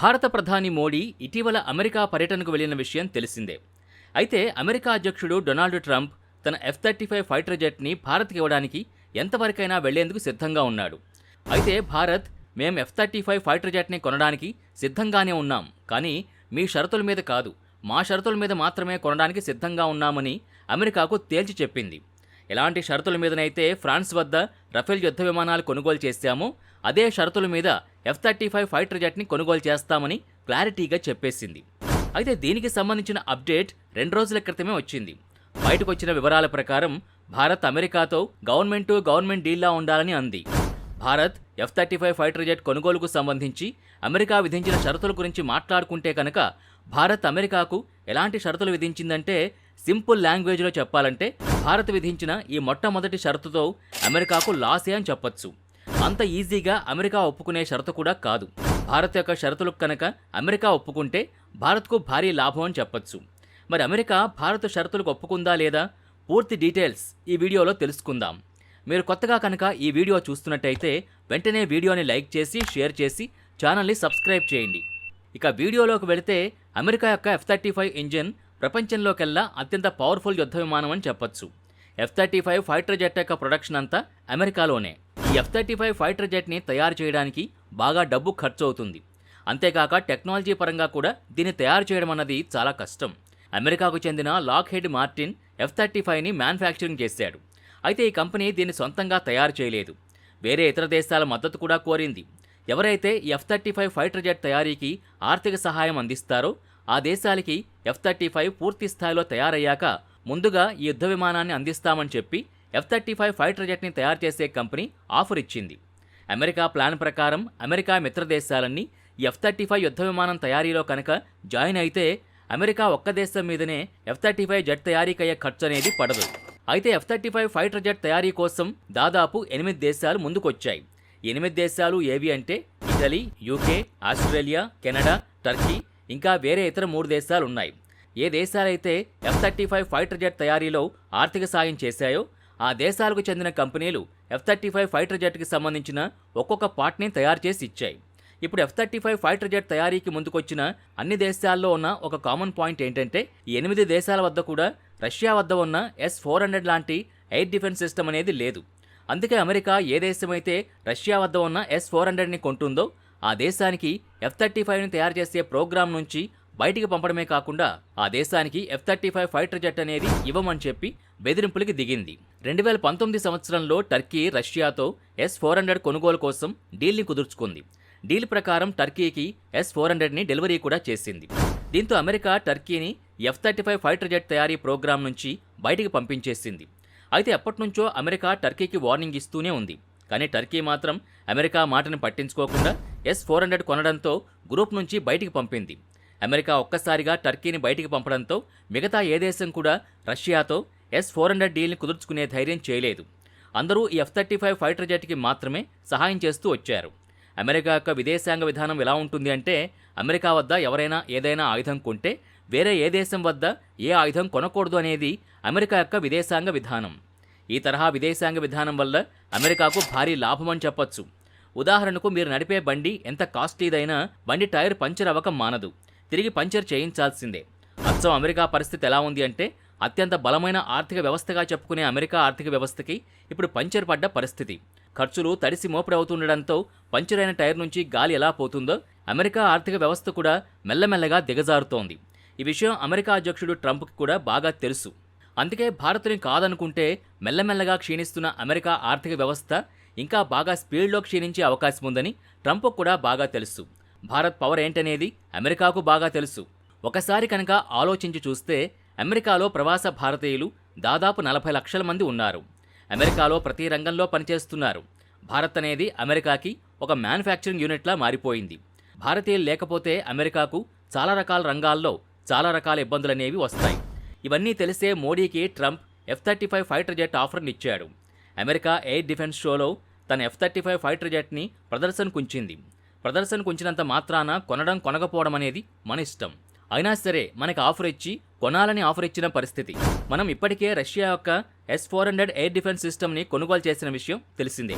భారత ప్రధాని మోడీ ఇటీవల అమెరికా పర్యటనకు వెళ్ళిన విషయం తెలిసిందే. అయితే అమెరికా అధ్యక్షుడు డొనాల్డ్ ట్రంప్ తన ఎఫ్ థర్టీ ఫైవ్ ఫైటర్ జెట్ని భారత్కి ఇవ్వడానికి ఎంతవరకైనా వెళ్ళేందుకు సిద్ధంగా ఉన్నాడు. అయితే భారత్ మేం ఎఫ్ థర్టీ ఫైవ్ ఫైటర్ జెట్ని కొనడానికి సిద్ధంగానే ఉన్నాం. కానీ మీ షరతుల మీద కాదు మా షరతుల మీద మాత్రమే కొనడానికి సిద్ధంగా ఉన్నామని అమెరికాకు తేల్చి చెప్పింది. ఎలాంటి షరతుల మీదనైతే ఫ్రాన్స్ వద్ద రఫేల్ యుద్ధ విమానాలు కొనుగోలు చేశామో అదే షరతుల మీద ఎఫ్ థర్టీ ఫైవ్ ఫైటర్ జెట్ని కొనుగోలు చేస్తామని క్లారిటీగా చెప్పేసింది. అయితే దీనికి సంబంధించిన అప్డేట్ రెండు రోజుల క్రితమే వచ్చింది. బయటకు వచ్చిన వివరాల ప్రకారం భారత్ అమెరికాతో గవర్నమెంట్ టు గవర్నమెంట్ డీల్లా ఉండాలని అంది. Bharat F thirty five fighter jet కొనుగోలుకు సంబంధించి అమెరికా విధించిన షరతుల గురించి మాట్లాడుకుంటే కనుక భారత్ అమెరికాకు ఎలాంటి షరతులు విధించిందంటే సింపుల్ లాంగ్వేజ్లో చెప్పాలంటే భారత్ విధించిన ఈ మొట్టమొదటి షరతుతో అమెరికాకు లాసే అని చెప్పొచ్చు. అంత ఈజీగా అమెరికా ఒప్పుకునే షరతు కూడా కాదు. భారత్ యొక్క షరతులకు కనుక అమెరికా ఒప్పుకుంటే భారత్కు భారీ లాభం అని చెప్పొచ్చు. మరి అమెరికా భారత్ షరతులకు ఒప్పుకుందా లేదా? పూర్తి డీటెయిల్స్ ఈ వీడియోలో తెలుసుకుందాం. మీరు కొత్తగా కనుక ఈ వీడియో చూస్తున్నట్టయితే వెంటనే వీడియోని లైక్ చేసి షేర్ చేసి ఛానల్ని సబ్స్క్రైబ్ చేయండి. ఇక వీడియోలోకి వెళితే అమెరికా యొక్క ఎఫ్ థర్టీ ఫైవ్ ఇంజిన్ ప్రపంచంలోకెల్లా అత్యంత పవర్ఫుల్ యుద్ధ విమానం అని చెప్పొచ్చు. F thirty five fighter jet యొక్క ప్రొడక్షన్ అంతా అమెరికాలోనే. ఈ ఎఫ్ థర్టీ ఫైవ్ ఫైటర్ జెట్ని తయారు చేయడానికి బాగా డబ్బు ఖర్చు అవుతుంది అంతేకాక టెక్నాలజీ పరంగా కూడా దీన్ని తయారు చేయడం అన్నది చాలా కష్టం. అమెరికాకు చెందిన Lockheed Martin F thirty ఫైవ్ని మ్యానుఫ్యాక్చరింగ్ చేశాడు. అయితే ఈ కంపెనీ దీన్ని సొంతంగా తయారు చేయలేదు. వేరే ఇతర దేశాల మద్దతు కూడా కోరింది. ఎవరైతే F thirty five fighter jet తయారీకి ఆర్థిక సహాయం అందిస్తారో ఆ దేశాలకి ఎఫ్ థర్టీ ఫైవ్ పూర్తి స్థాయిలో తయారయ్యాక ముందుగా ఈ యుద్ధ విమానాన్ని అందిస్తామని చెప్పి ఎఫ్ థర్టీ ఫైవ్ ఫైటర్ జెట్ని తయారు చేసే కంపెనీ ఆఫర్ ఇచ్చింది. అమెరికా ప్లాన్ ప్రకారం అమెరికా మిత్ర దేశాలన్నీ ఎఫ్ థర్టీ ఫైవ్ యుద్ధ విమానం తయారీలో కనుక జాయిన్ అయితే అమెరికా ఒక్క దేశం మీదనే ఎఫ్ థర్టీ ఫైవ్ జెట్ తయారీకయ్యే ఖర్చు అనేది పడదు. అయితే F thirty five fighter jet తయారీ కోసం దాదాపు ఎనిమిది దేశాలు ముందుకొచ్చాయి. ఎనిమిది దేశాలు ఏవి అంటే Italy UK Australia Canada Turkey ఇంకా వేరే ఇతర మూడు దేశాలు ఉన్నాయి ఏ దేశాలైతే F thirty five fighter jet తయారీలో ఆర్థిక సాయం చేశాయో ఆ దేశాలకు చెందిన కంపెనీలు ఎఫ్ థర్టీ ఫైవ్ ఫైటర్ జెట్కి సంబంధించిన ఒక్కొక్క పార్ట్ని తయారు చేసి ఇచ్చాయి. ఇప్పుడు F thirty five fighter jet తయారీకి ముందుకొచ్చిన అన్ని దేశాల్లో ఉన్న ఒక కామన్ పాయింట్ ఏంటంటే ఈ ఎనిమిది దేశాల వద్ద కూడా రష్యా వద్ద ఉన్న ఎస్ ఫోర్ హండ్రెడ్ లాంటి ఎయిర్ డిఫెన్స్ సిస్టమ్ అనేది లేదు. అందుకే అమెరికా ఏ దేశమైతే రష్యా వద్ద ఉన్న ఎస్ ఫోర్ హండ్రెడ్ని కొంటుందో ఆ దేశానికి ఎఫ్ థర్టీ ఫైవ్ని తయారు చేసే ప్రోగ్రాం నుంచి బయటికి పంపడమే కాకుండా ఆ దేశానికి F thirty five fighter jet అనేది ఇవ్వమని చెప్పి బెదిరింపులకి దిగింది. రెండు వేల పంతొమ్మిది సంవత్సరంలో టర్కీ రష్యాతో ఎస్ ఫోర్ హండ్రెడ్ కొనుగోలు కోసం డీల్ని కుదుర్చుకుంది. డీల్ ప్రకారం టర్కీకి ఎస్ ఫోర్ హండ్రెడ్ని డెలివరీ కూడా చేసింది. దీంతో America టర్కీని F thirty five fighter jet తయారీ ప్రోగ్రాం నుంచి బయటికి పంపించేసింది. అయితే ఎప్పటినుంచో అమెరికా టర్కీకి వార్నింగ్ ఇస్తూనే ఉంది. కానీ టర్కీ మాత్రం అమెరికా మాటను పట్టించుకోకుండా ఎస్ ఫోర్ హండ్రెడ్ కొనడంతో గ్రూప్ నుంచి బయటికి పంపింది. అమెరికా ఒక్కసారిగా టర్కీని బయటికి పంపడంతో మిగతా ఏ దేశం కూడా రష్యాతో ఎస్ ఫోర్ హండ్రెడ్ డీల్ని కుదుర్చుకునే ధైర్యం చేయలేదు. అందరూ ఈ ఎఫ్ థర్టీ ఫైవ్ ఫైటర్ జెట్కి మాత్రమే సహాయం చేస్తూ వచ్చారు. అమెరికా యొక్క విదేశాంగ విధానం ఎలా ఉంటుంది అంటే అమెరికా వద్ద ఎవరైనా ఏదైనా ఆయుధం కొంటే వేరే ఏ దేశం వద్ద ఏ ఆయుధం కొనకూడదు అనేది అమెరికా యొక్క విదేశాంగ విధానం. ఈ తరహా విదేశాంగ విధానం వల్ల అమెరికాకు భారీ లాభమని చెప్పొచ్చు. ఉదాహరణకు మీరు నడిపే బండి ఎంత కాస్ట్లీదైనా బండి టైర్ పంచర్ అవ్వక మానదు. తిరిగి పంచర్ చేయించాల్సిందే. అచ్చం అమెరికా పరిస్థితి ఎలా ఉంది అంటే అత్యంత బలమైన ఆర్థిక వ్యవస్థగా చెప్పుకునే అమెరికా ఆర్థిక వ్యవస్థకి ఇప్పుడు పంచర్ పడ్డ పరిస్థితి. ఖర్చులు తడిసి మోపుడవుతుండడంతో పంచర్ అయిన టైర్ నుంచి గాలి ఎలా పోతుందో అమెరికా ఆర్థిక వ్యవస్థ కూడా మెల్లమెల్లగా దిగజారుతోంది. ఈ విషయం అమెరికా అధ్యక్షుడు ట్రంప్కి కూడా బాగా తెలుసు. అందుకే భారత్ని కాదనుకుంటే మెల్లమెల్లగా క్షీణిస్తున్న అమెరికా ఆర్థిక వ్యవస్థ ఇంకా బాగా స్పీడ్లో క్షీణించే అవకాశం ఉందని ట్రంప్ కూడా బాగా తెలుసు. భారత్ పవర్ ఏంటనేది అమెరికాకు బాగా తెలుసు. ఒకసారి కనుక ఆలోచించి చూస్తే అమెరికాలో ప్రవాస భారతీయులు దాదాపు నలభై లక్షల మంది ఉన్నారు. అమెరికాలో ప్రతి రంగంలో పనిచేస్తున్నారు. భారత్ అనేది అమెరికాకి ఒక మ్యానుఫ్యాక్చరింగ్ యూనిట్లా మారిపోయింది. భారతీయులు లేకపోతే అమెరికాకు చాలా రకాల రంగాల్లో చాలా రకాల ఇబ్బందులు అనేవి వస్తాయి. ఇవన్నీ తెలిసే మోడీకి Trump F thirty five fighter jet ఆఫర్ని ఇచ్చాడు అమెరికా ఎయిర్ డిఫెన్స్ షోలో తన ఎఫ్ థర్టీ ఫైవ్ ఫైటర్ జెట్ని ప్రదర్శనకుంచింది. ప్రదర్శనకు ఉంచినంత మాత్రాన కొనడం కొనకపోవడం అనేది మన ఇష్టం అయినా సరే మనకి ఆఫర్ ఇచ్చి కొనాలని ఆఫర్ ఇచ్చిన పరిస్థితి. మనం ఇప్పటికే రష్యా యొక్క S four hundred air defence సిస్టమ్ని కొనుగోలు చేసిన విషయం తెలిసిందే.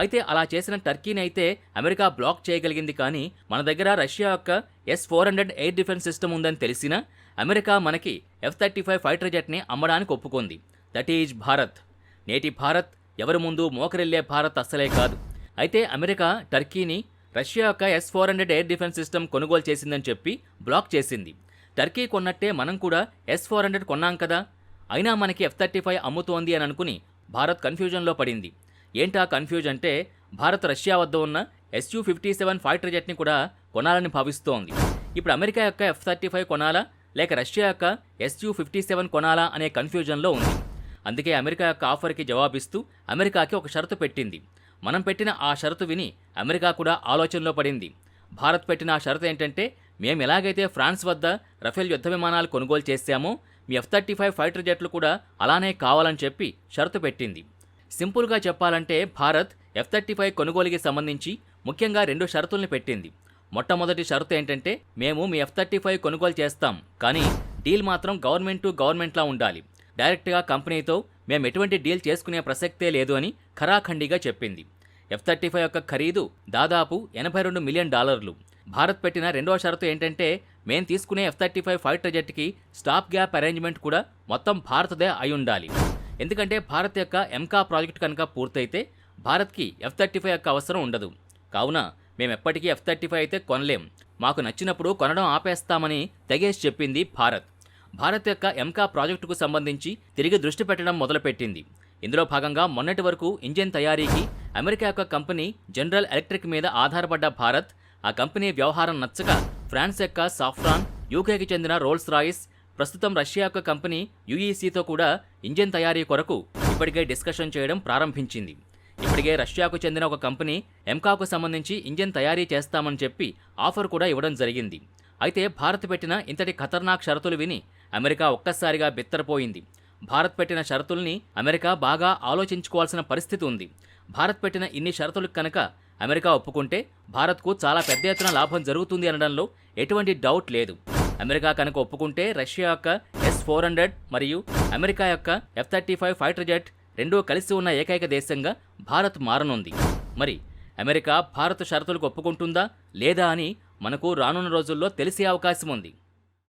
అయితే అలా చేసిన టర్కీని అయితే అమెరికా బ్లాక్ చేయగలిగింది కానీ మన దగ్గర రష్యా యొక్క S four hundred air defence system ఉందని తెలిసినా అమెరికా మనకి ఎఫ్ థర్టీ ఫైవ్ ఫైటర్ జెట్ని అమ్మడానికి ఒప్పుకుంది. That is Bharat. నేటి భారత్ ఎవరి ముందు మోకరిల్లే భారత్ అస్సలే కాదు. అయితే అమెరికా టర్కీని రష్యా యొక్క S four hundred air defence system కొనుగోలు చేసిందని చెప్పి బ్లాక్ చేసింది. టర్కీ కొన్నట్టే మనం కూడా ఎస్ ఫోర్ హండ్రెడ్ కొన్నాం కదా. అయినా మనకి ఎఫ్ థర్టీ ఫైవ్ అమ్ముతోంది అని అనుకుని భారత్ కన్ఫ్యూజన్లో పడింది. ఏంటా కన్ఫ్యూజ్ అంటే భారత్ రష్యా వద్ద ఉన్న ఎస్యూ ఫిఫ్టీ సెవెన్ ఫైటర్ జెట్ని కూడా కొనాలని భావిస్తోంది. ఇప్పుడు అమెరికా యొక్క ఎఫ్ థర్టీ ఫైవ్ కొనాలా? లేక రష్యా యొక్క ఎస్యూ ఫిఫ్టీ సెవెన్ కొనాలా అనే కన్ఫ్యూజన్లో ఉంది. అందుకే అమెరికా యొక్క ఆఫర్కి జవాబిస్తూ అమెరికాకి ఒక షరతు పెట్టింది. మనం పెట్టిన ఆ షరతు విని అమెరికా కూడా ఆలోచనలో పడింది. భారత్ పెట్టిన ఆ షరతు ఏంటంటే మేము ఎలాగైతే ఫ్రాన్స్ వద్ద రఫేల్ యుద్ధ విమానాలు కొనుగోలు చేశామో మీ ఎఫ్ థర్టీ ఫైవ్ ఫైటర్ జెట్లు కూడా అలానే కావాలని చెప్పి షరతు పెట్టింది. సింపుల్గా చెప్పాలంటే భారత్ ఎఫ్ థర్టీ ఫైవ్ కొనుగోలుకి సంబంధించి ముఖ్యంగా రెండు షరతుల్ని పెట్టింది. మొట్టమొదటి షరతు ఏంటంటే మేము మీ ఎఫ్ థర్టీ ఫైవ్ కొనుగోలు చేస్తాం కానీ డీల్ మాత్రం గవర్నమెంట్ టు గవర్నమెంట్లా ఉండాలి. డైరెక్ట్గా కంపెనీతో మేము ఎటువంటి డీల్ చేసుకునే ప్రసక్తే లేదు అని ఖరాఖండిగా చెప్పింది. ఎఫ్ థర్టీ ఫైవ్ యొక్క ఖరీదు దాదాపు ఎనభై రెండు మిలియన్ డాలర్లు. భారత్ పెట్టిన రెండవ షరతు ఏంటంటే మేం తీసుకునే ఎఫ్ థర్టీ ఫైవ్ ఫైటర్ జెట్కి స్టాప్ గ్యాప్ అరేంజ్మెంట్ కూడా మొత్తం భారత్దే అయి ఉండాలి. ఎందుకంటే భారత్ యొక్క ఎంకా ప్రాజెక్ట్ కనుక పూర్తయితే భారత్కి ఎఫ్ థర్టీ ఫైవ్ యొక్క అవసరం ఉండదు. కావున మేము ఎప్పటికీ ఎఫ్ థర్టీ ఫైవ్ అయితే కొనలేం. మాకు నచ్చినప్పుడు కొనడం ఆపేస్తామని తెగేసి చెప్పింది భారత్. భారత్ యొక్క ఎంకా ప్రాజెక్టుకు సంబంధించి తిరిగి దృష్టి పెట్టడం మొదలుపెట్టింది. ఇందులో భాగంగా మొన్నటి వరకు ఇంజిన్ తయారీకి అమెరికా యొక్క కంపెనీ జనరల్ ఎలక్ట్రిక్ మీద ఆధారపడ్డ భారత్ ఆ కంపెనీ వ్యవహారం నచ్చక ఫ్రాన్స్ యొక్క సాఫ్రాన్ యూకేకి చెందిన రోల్స్ రాయిస్ ప్రస్తుతం రష్యా యొక్క కంపెనీ యుఈసీతో కూడా ఇంజిన్ తయారీ కొరకు ఇప్పటికే డిస్కషన్ చేయడం ప్రారంభించింది. ఇప్పటికే రష్యాకు చెందిన ఒక కంపెనీ ఎంకాకు సంబంధించి ఇంజిన్ తయారీ చేస్తామని చెప్పి ఆఫర్ కూడా ఇవ్వడం జరిగింది. అయితే భారత్ పెట్టిన ఇంతటి ఖతర్నాక్ షరతులు విని అమెరికా ఒక్కసారిగా బిత్తరపోయింది. భారత్ పెట్టిన షరతుల్ని అమెరికా బాగా ఆలోచించుకోవాల్సిన పరిస్థితి ఉంది. భారత్ పెట్టిన ఇన్ని షరతులకు కనుక అమెరికా ఒప్పుకుంటే భారత్కు చాలా పెద్ద ఎత్తున లాభం జరుగుతుంది అనడంలో ఎటువంటి డౌట్ లేదు. అమెరికా కనుక ఒప్పుకుంటే రష్యా యొక్క ఎస్ ఫోర్ హండ్రెడ్ మరియు అమెరికా యొక్క F thirty five fighter jet రెండూ కలిసి ఉన్న ఏకైక దేశంగా భారత్ మారనుంది. మరి అమెరికా భారత్ షరతులకు ఒప్పుకుంటుందా లేదా అని మనకు రానున్న రోజుల్లో తెలిసే అవకాశం ఉంది.